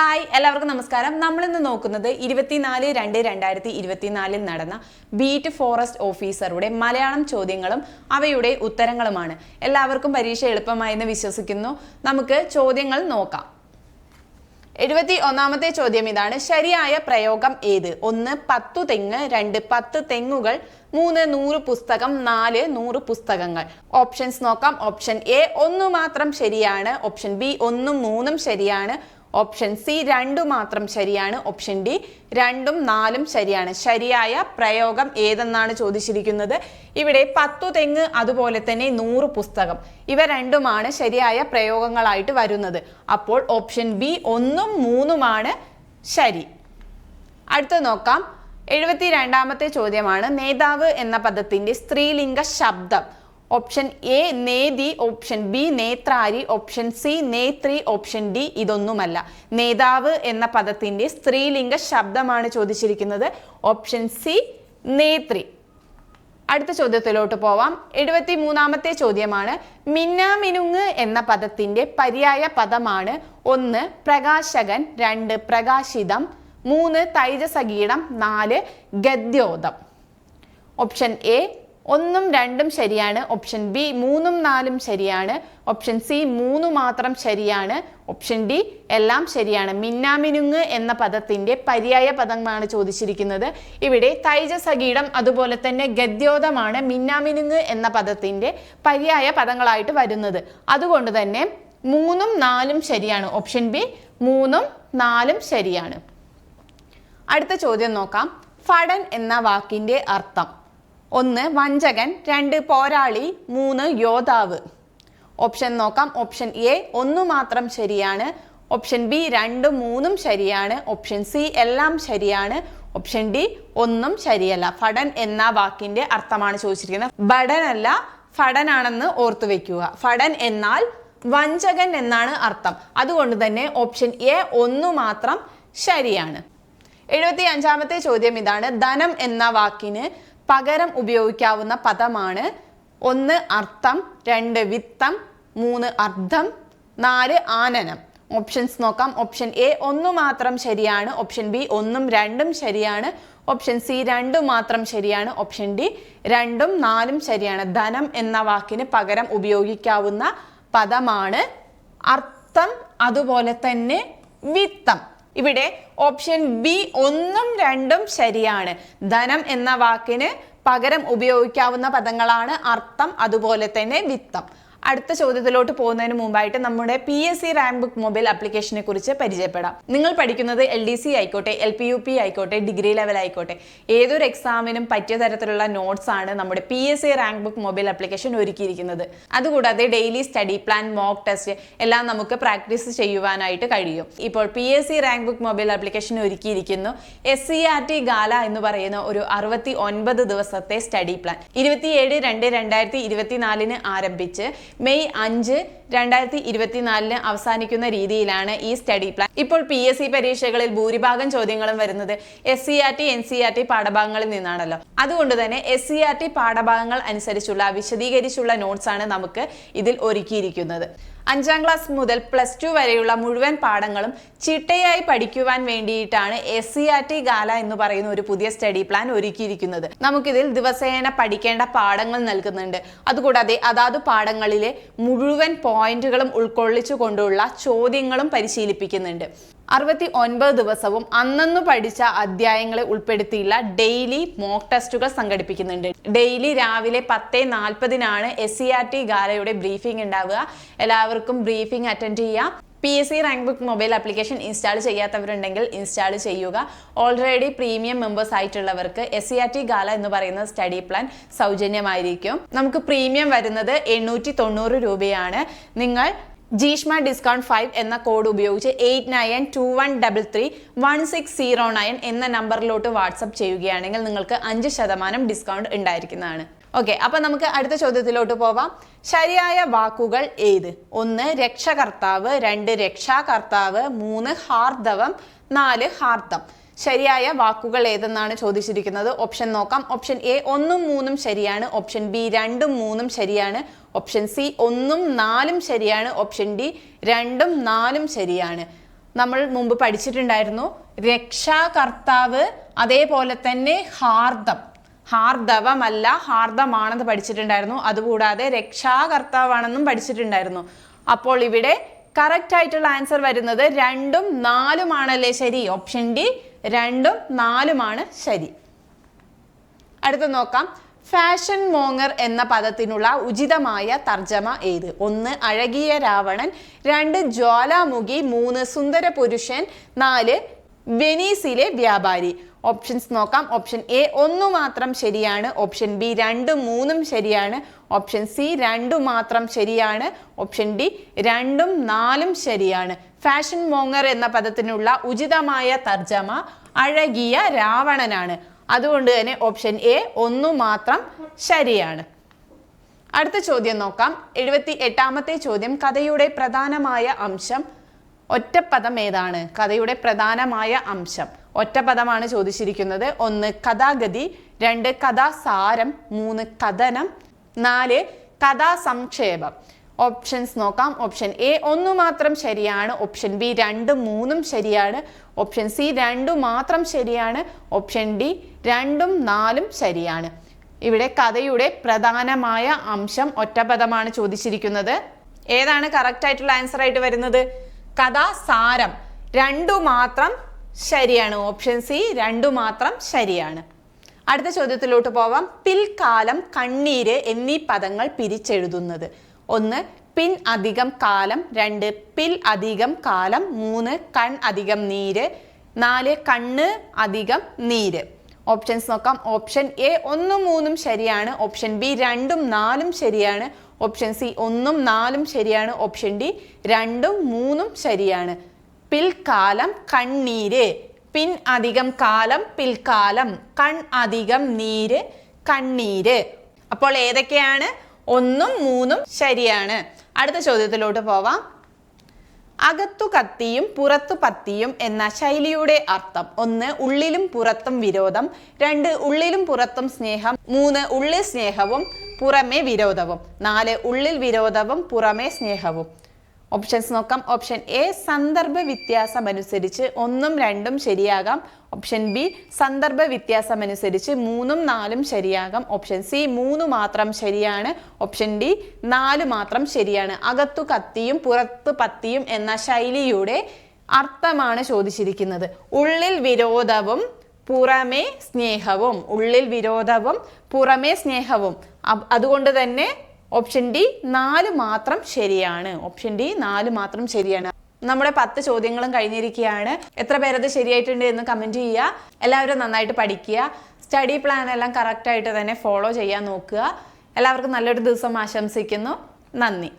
Hi എല്ലാവർക്കും നമസ്കാരം. നമ്മളിന്ന് നോക്കുന്നത് ഇരുപത്തിനാല് രണ്ട് രണ്ടായിരത്തി ഇരുപത്തിനാലിൽ നടന്ന ബീറ്റ് ഫോറസ്റ്റ് ഓഫീസറുടെ മലയാളം ചോദ്യങ്ങളും അവയുടെ ഉത്തരങ്ങളുമാണ്. എല്ലാവർക്കും പരീക്ഷ എളുപ്പമായെന്ന് വിശ്വസിക്കുന്നു. നമുക്ക് ചോദ്യങ്ങൾ നോക്കാം. എഴുപത്തി ഒന്നാമത്തെ ചോദ്യം ഇതാണ്. ശരിയായ പ്രയോഗം ഏത്? ഒന്ന് പത്തു തെങ്ങ് രണ്ട് പത്ത് തെങ്ങുകൾ മൂന്ന് നൂറ് പുസ്തകം നാല് നൂറ് പുസ്തകങ്ങൾ. ഓപ്ഷൻസ് നോക്കാം. ഓപ്ഷൻ എ ഒന്ന് മാത്രം ശരിയാണ്. ഓപ്ഷൻ ബി ഒന്നും മൂന്നും ശരിയാണ്. ഓപ്ഷൻ സി രണ്ടു മാത്രം ശരിയാണ്. ഓപ്ഷൻ ഡി രണ്ടും നാലും ശരിയാണ്. ശരിയായ പ്രയോഗം ഏതെന്നാണ് ചോദിച്ചിരിക്കുന്നത്? ഇവിടെ പത്തു തെങ്ങ് അതുപോലെ തന്നെ നൂറ് പുസ്തകം. ഇവ രണ്ടുമാണ് ശരിയായ പ്രയോഗങ്ങളായിട്ട് വരുന്നത്. അപ്പോൾ ഓപ്ഷൻ ബി ഒന്നും മൂന്നുമാണ് ശരി. അടുത്ത് നോക്കാം. എഴുപത്തി രണ്ടാമത്തെ ചോദ്യമാണ്. നേതാവ് എന്ന പദത്തിന്റെ സ്ത്രീലിംഗ ശബ്ദം. ഓപ്ഷൻ എ നേതി. ഓപ്ഷൻ ബി നേത്രാരി. ഓപ്ഷൻ സി നേത്രി. ഓപ്ഷൻ ഡി ഇതൊന്നുമല്ല. നേതാവ് എന്ന പദത്തിന്റെ സ്ത്രീലിംഗ ശബ്ദമാണ് ചോദിച്ചിരിക്കുന്നത്. ഓപ്ഷൻ സി നേത്രി. അടുത്ത ചോദ്യത്തിലോട്ട് പോവാം. എഴുപത്തി മൂന്നാമത്തെ ചോദ്യമാണ്. മിന്നാമിനുങ്ങ് എന്ന പദത്തിന്റെ പര്യായ പദമാണ് ഒന്ന് പ്രകാശകൻ. രണ്ട് പ്രകാശിതം. മൂന്ന് തൈജസഗീടം നാല് ഗദ്യോതം. ഓപ്ഷൻ എ ഒന്നും രണ്ടും ശരിയാണ് ഓപ്ഷൻ ബി മൂന്നും നാലും ശരിയാണ്. ഓപ്ഷൻ സി മൂന്ന് മാത്രം ശരിയാണ്. ഓപ്ഷൻ ഡി എല്ലാം ശരിയാണ്. മിന്നാമിനുങ്ങ് എന്ന പദത്തിന്റെ പര്യായ പദമാണ് ചോദിച്ചിരിക്കുന്നത്. ഇവിടെ തൈജസഗീടം അതുപോലെ തന്നെ ഗദ്യോതമാണ് മിന്നാമിനുങ്ങ് എന്ന പദത്തിന്റെ പര്യായ പദങ്ങളായിട്ട് വരുന്നത്. അതുകൊണ്ട് തന്നെ മൂന്നും നാലും ശരിയാണ്. ഓപ്ഷൻ ബി മൂന്നും നാലും ശരിയാണ്. അടുത്ത ചോദ്യം നോക്കാം. ഫടൻ എന്ന വാക്കിന്റെ അർത്ഥം. ഒന്ന് വഞ്ചകൻ രണ്ട് പോരാളി മൂന്ന് യോദ്ധാവ്. ഓപ്ഷൻ നോക്കാം. ഓപ്ഷൻ എ ഒന്ന് മാത്രം ശരിയാണ്. ഓപ്ഷൻ ബി രണ്ടും മൂന്നും ശരിയാണ്. ഓപ്ഷൻ സി എല്ലാം ശരിയാണ്. ഓപ്ഷൻ ഡി ഒന്നും ശരിയല്ല. ഫടൻ എന്ന വാക്കിന്റെ അർത്ഥമാണ് ചോദിച്ചിരിക്കുന്നത്. ബടൻ അല്ല ഫടനാണെന്ന് ഓർത്തു വെക്കുക. ഫടൻ എന്നാൽ വഞ്ചകൻ എന്നാണ് അർത്ഥം. അതുകൊണ്ട് തന്നെ ഓപ്ഷൻ എ ഒന്നു മാത്രം ശരിയാണ്. എഴുപത്തി അഞ്ചാമത്തെ ചോദ്യം ഇതാണ്. ധനം എന്ന വാക്കിന് പകരം ഉപയോഗിക്കാവുന്ന പദമാണ് ഒന്ന് അർത്ഥം രണ്ട് വിത്തം മൂന്ന് അർത്ഥം നാല് ആനനം. ഓപ്ഷൻസ് നോക്കാം. ഓപ്ഷൻ എ ഒന്ന് മാത്രം ശരിയാണ്. ഓപ്ഷൻ ബി ഒന്നും രണ്ടും ശരിയാണ്. ഓപ്ഷൻ സി രണ്ടും മാത്രം ശരിയാണ്. ഓപ്ഷൻ ഡി രണ്ടും നാലും ശരിയാണ്. ധനം എന്ന വാക്കിന് പകരം ഉപയോഗിക്കാവുന്ന പദമാണ് അർത്ഥം അതുപോലെ തന്നെ വിത്തം. ഇവിടെ ഓപ്ഷൻ ബി ഒന്നും രണ്ടും ശരിയാണ്. ധനം എന്ന വാക്കിന് പകരം ഉപയോഗിക്കാവുന്ന പദങ്ങളാണ് അർത്ഥം അതുപോലെ തന്നെ വിത്തം. അടുത്ത ചോദ്യത്തിലോട്ട് പോകുന്നതിന് മുമ്പായിട്ട് നമ്മുടെ P S C rank book mobile ആപ്ലിക്കേഷനെ കുറിച്ച് പരിചയപ്പെടാം. നിങ്ങൾ പഠിക്കുന്നത് എൽ ഡി സി ആയിക്കോട്ടെ എൽ പി യു പി ആയിക്കോട്ടെ ഡിഗ്രി ലെവൽ ആയിക്കോട്ടെ ഏതൊരു എക്സാമിനും പറ്റിയ തരത്തിലുള്ള നോട്ട്സ് ആണ് നമ്മുടെ P S C rank book mobile application ഒരുക്കിയിരിക്കുന്നത്. അതുകൂടാതെ daily study plan mock test എല്ലാം നമുക്ക് പ്രാക്ടീസ് ചെയ്യുവാനായിട്ട് കഴിയും. ഇപ്പോൾ P S C rank book mobile application ഒരുക്കിയിരിക്കുന്നു. S C R T gala എന്ന് പറയുന്ന ഒരു അറുപത്തി ഒൻപത് ദിവസത്തെ സ്റ്റഡി പ്ലാൻ ഇരുപത്തിയേഴ് രണ്ട് രണ്ടായിരത്തി ഇരുപത്തിനാലിന് ആരംഭിച്ച് മെയ് അഞ്ച് രണ്ടായിരത്തി ഇരുപത്തിനാലിന് അവസാനിക്കുന്ന രീതിയിലാണ് ഈ സ്റ്റഡി പ്ലാൻ. ഇപ്പോൾ പി എസ് സി പരീക്ഷകളിൽ ഭൂരിഭാഗം ചോദ്യങ്ങളും വരുന്നത് S C R T N C R T പാഠഭാഗങ്ങളിൽ നിന്നാണല്ലോ. അതുകൊണ്ട് തന്നെ എസ് സി ആർ ടി പാഠഭാഗങ്ങൾ അനുസരിച്ചുള്ള വിശദീകരിച്ചുള്ള നോട്ട്സ് ആണ് നമുക്ക് ഇതിൽ ഒരുക്കിയിരിക്കുന്നത്. അഞ്ചാം ക്ലാസ് മുതൽ പ്ലസ് ടു വരെയുള്ള മുഴുവൻ പാഠങ്ങളും ചിട്ടയായി പഠിക്കുവാൻ വേണ്ടിയിട്ടാണ് S C R T gala എന്ന് പറയുന്ന ഒരു പുതിയ സ്റ്റഡി പ്ലാൻ ഒരുക്കിയിരിക്കുന്നത്. നമുക്കിതിൽ ദിവസേന പഠിക്കേണ്ട പാഠങ്ങൾ നൽകുന്നുണ്ട്. അതുകൂടാതെ അതാത് പാഠങ്ങളിലെ മുഴുവൻ പോയിന്റുകളും ഉൾക്കൊള്ളിച്ചു കൊണ്ടുള്ള ചോദ്യങ്ങളും പരിശീലിപ്പിക്കുന്നുണ്ട്. അറുപത്തി ഒൻപത് ദിവസവും അന്നന്ന് പഠിച്ച അധ്യായങ്ങളെ ഉൾപ്പെടുത്തിയുള്ള ഡെയിലി മോക്ക് ടെസ്റ്റുകൾ സംഘടിപ്പിക്കുന്നുണ്ട്. ഡെയിലി രാവിലെ പത്ത് നാൽപ്പതിനാണ് എസ് സി ആർ ടി ഗാലയുടെ ബ്രീഫിംഗ് ഉണ്ടാവുക. എല്ലാവർക്കും ബ്രീഫിംഗ് അറ്റൻഡ് ചെയ്യാം. P S C rank book mobile application install ചെയ്യാത്തവരുണ്ടെങ്കിൽ ഇൻസ്റ്റാൾ ചെയ്യുക. Already premium members ആയിട്ടുള്ളവർക്ക് S C R T gala എന്ന് പറയുന്ന സ്റ്റഡി പ്ലാൻ സൗജന്യമായിരിക്കും. നമുക്ക് പ്രീമിയം വരുന്നത് എണ്ണൂറ്റി തൊണ്ണൂറ് രൂപയാണ്. നിങ്ങൾ ജീഷ്മ ഡിസ്കൗണ്ട് ഫൈവ് എന്ന കോഡ് ഉപയോഗിച്ച് eight nine two one double three one six zero nine എന്ന നമ്പറിലോട്ട് വാട്സപ്പ് ചെയ്യുകയാണെങ്കിൽ നിങ്ങൾക്ക് അഞ്ച് ശതമാനം ഡിസ്കൗണ്ട് ഉണ്ടായിരിക്കുന്നതാണ്. ഓക്കെ അപ്പൊ നമുക്ക് അടുത്ത ചോദ്യത്തിലോട്ട് പോവാം. ശരിയായ വാക്കുകൾ ഏത്? ഒന്ന് രക്ഷകർത്താവ്. രണ്ട് രക്ഷാകർത്താവ്. മൂന്ന് ഹാർദവം. നാല് ഹാർദം. ശരിയായ വാക്കുകൾ ഏതെന്നാണ് ചോദിച്ചിരിക്കുന്നത്? ഓപ്ഷൻ നോക്കാം. ഓപ്ഷൻ എ ഒന്നും മൂന്നും ശരിയാണ്. ഓപ്ഷൻ ബി രണ്ടും മൂന്നും ശരിയാണ്. ഓപ്ഷൻ സി ഒന്നും നാലും ശരിയാണ്. ഓപ്ഷൻ ഡി രണ്ടും നാലും ശരിയാണ്. നമ്മൾ മുമ്പ് പഠിച്ചിട്ടുണ്ടായിരുന്നു രക്ഷാകർത്താവ് അതേപോലെ തന്നെ ഹാർദം. ഹാർദവമല്ല ഹാർദമാണെന്ന് പഠിച്ചിട്ടുണ്ടായിരുന്നു. അതുകൂടാതെ രക്ഷാകർത്താവാണെന്നും പഠിച്ചിട്ടുണ്ടായിരുന്നു. അപ്പോൾ ഇവിടെ കറക്റ്റ് ആയിട്ടുള്ള ആൻസർ വരുന്നത് രണ്ടും നാലുമാണല്ലേ ശരി? ഓപ്ഷൻ ഡി രണ്ടും നാലുമാണ് ശരി. അടുത്ത നോക്കാം. ഫാഷൻ മോങ്ങർ എന്ന പദത്തിനുള്ള ഉചിതമായ തർജമ ഏത്? ഒന്ന് അഴകിയ രാവണൻ. രണ്ട് ജ്വാലാമുഖി. മൂന്ന് സുന്ദര പുരുഷൻ. നാല് വെനീസിലെ വ്യാപാരി. ഓപ്ഷൻസ് നോക്കാം. ഓപ്ഷൻ എ ഒന്നു മാത്രം ശരിയാണ്. ഓപ്ഷൻ ബി രണ്ടും മൂന്നും ശരിയാണ്. ഓപ്ഷൻ സി രണ്ടും മാത്രം ശരിയാണ്. ഓപ്ഷൻ ഡി രണ്ടും നാലും ശരിയാണ്. ഫാഷൻ മോങ്ങർ എന്ന പദത്തിനുള്ള ഉചിതമായ തർജമ അഴകിയ രാവണനാണ്. അതുകൊണ്ട് തന്നെ ഓപ്ഷൻ എ ഒന്നു മാത്രം ശരിയാണ്. അടുത്ത ചോദ്യം നോക്കാം. എഴുപത്തി എട്ടാമത്തെ ചോദ്യം. കഥയുടെ പ്രധാനമായ അംശം ഒറ്റപ്പദം ഏതാണ്? കഥയുടെ പ്രധാനമായ അംശം ഒറ്റപ്പദമാണ് ചോദിച്ചിരിക്കുന്നത്. ഒന്ന് കഥാഗതി. രണ്ട് കഥാസാരം. മൂന്ന് കഥനം. നാല് കഥാസംക്ഷേപം. ഓപ്ഷൻസ് നോക്കാം. ഓപ്ഷൻ എ ഒന്ന് മാത്രം ശരിയാണ്. ഓപ്ഷൻ ബി രണ്ടും മൂന്നും ശരിയാണ്. ഓപ്ഷൻ സി രണ്ടും മാത്രം ശരിയാണ്. ഓപ്ഷൻ ഡി രണ്ടും നാലും ശരിയാണ്. ഇവിടെ കഥയുടെ പ്രധാനമായ അംശം ഒറ്റപദമാണ് ചോദിച്ചിരിക്കുന്നത്. ഏതാണ് കറക്റ്റ് ആയിട്ടുള്ള ആൻസർ ആയിട്ട് വരുന്നത്? കഥാസാരം രണ്ടു മാത്രം ശരിയാണ്. ഓപ്ഷൻ സി രണ്ടു മാത്രം ശരിയാണ്. അടുത്ത ചോദ്യത്തിലോട്ട് പോവാം. പിൽക്കാലം കണ്ണീര് എന്നീ പദങ്ങൾ പിരിച്ചെഴുതുന്നത്. ഒന്ന് പിൻ അധികം കാലം. രണ്ട് പിൽ അധികം കാലം. മൂന്ന് കൺ അധികം നീര്. നാല് കണ്ണ് അധികം നീര്. ഓപ്ഷൻസ് നോക്കാം. ഓപ്ഷൻ എ ഒന്നും മൂന്നും ശരിയാണ്. ഓപ്ഷൻ ബി രണ്ടും നാലും ശരിയാണ്. ഓപ്ഷൻ സി ഒന്നും നാലും ശരിയാണ്. ഓപ്ഷൻ ഡി രണ്ടും മൂന്നും ശരിയാണ്. പിൽക്കാലം കണ്ണീര്. പിൻ അധികം കാലം പിൽക്കാലം കൺ അധികം നീര് കണ്ണീര്. അപ്പോൾ ഏതൊക്കെയാണ്? ഒന്നും മൂന്നും ശരിയാണ്. അടുത്ത ചോദ്യത്തിലോട്ട് പോവാം. അകത്തു കത്തിയും പുറത്തു പത്തിയും എന്ന ശൈലിയുടെ അർത്ഥം. ഒന്ന് ഉള്ളിലും പുറത്തും വിരോധം. രണ്ട് ഉള്ളിലും പുറത്തും സ്നേഹം. മൂന്ന് ഉള്ളിൽ സ്നേഹവും പുറമേ വിരോധവും. നാല് ഉള്ളിൽ വിരോധവും പുറമേ സ്നേഹവും. ഓപ്ഷൻസ് നോക്കാം. ഓപ്ഷൻ എ സന്ദർഭ വ്യത്യാസം അനുസരിച്ച് ഒന്നും രണ്ടും ശരിയാകാം. ഓപ്ഷൻ ബി സന്ദർഭ വ്യത്യാസം അനുസരിച്ച് മൂന്നും നാലും ശരിയാകാം. ഓപ്ഷൻ സി മൂന്ന് മാത്രം ശരിയാണ്. ഓപ്ഷൻ ഡി നാല് മാത്രം ശരിയാണ്. അകത്തു കത്തിയും പുറത്ത് പത്തിയും എന്ന ശൈലിയുടെ അർത്ഥമാണ് ചോദിച്ചിരിക്കുന്നത്. ഉള്ളിൽ വിരോധവും പുറമേ സ്നേഹവും. ഉള്ളിൽ വിരോധവും പുറമേ സ്നേഹവും. അതുകൊണ്ട് തന്നെ ഓപ്ഷൻ ഡി നാല് മാത്രം ശരിയാണ്. ഓപ്ഷൻ ഡി നാല് മാത്രം ശരിയാണ്. നമ്മുടെ പത്ത് ചോദ്യങ്ങളും കഴിഞ്ഞിരിക്കുകയാണ്. എത്ര പേരത് ശരിയായിട്ടുണ്ട് എന്ന് കമന്റ് ചെയ്യുക. എല്ലാവരും നന്നായിട്ട് പഠിക്കുക. സ്റ്റഡി പ്ലാൻ എല്ലാം കറക്റ്റായിട്ട് തന്നെ ഫോളോ ചെയ്യാൻ നോക്കുക. എല്ലാവർക്കും നല്ലൊരു ദിവസം ആശംസിക്കുന്നു. നന്ദി.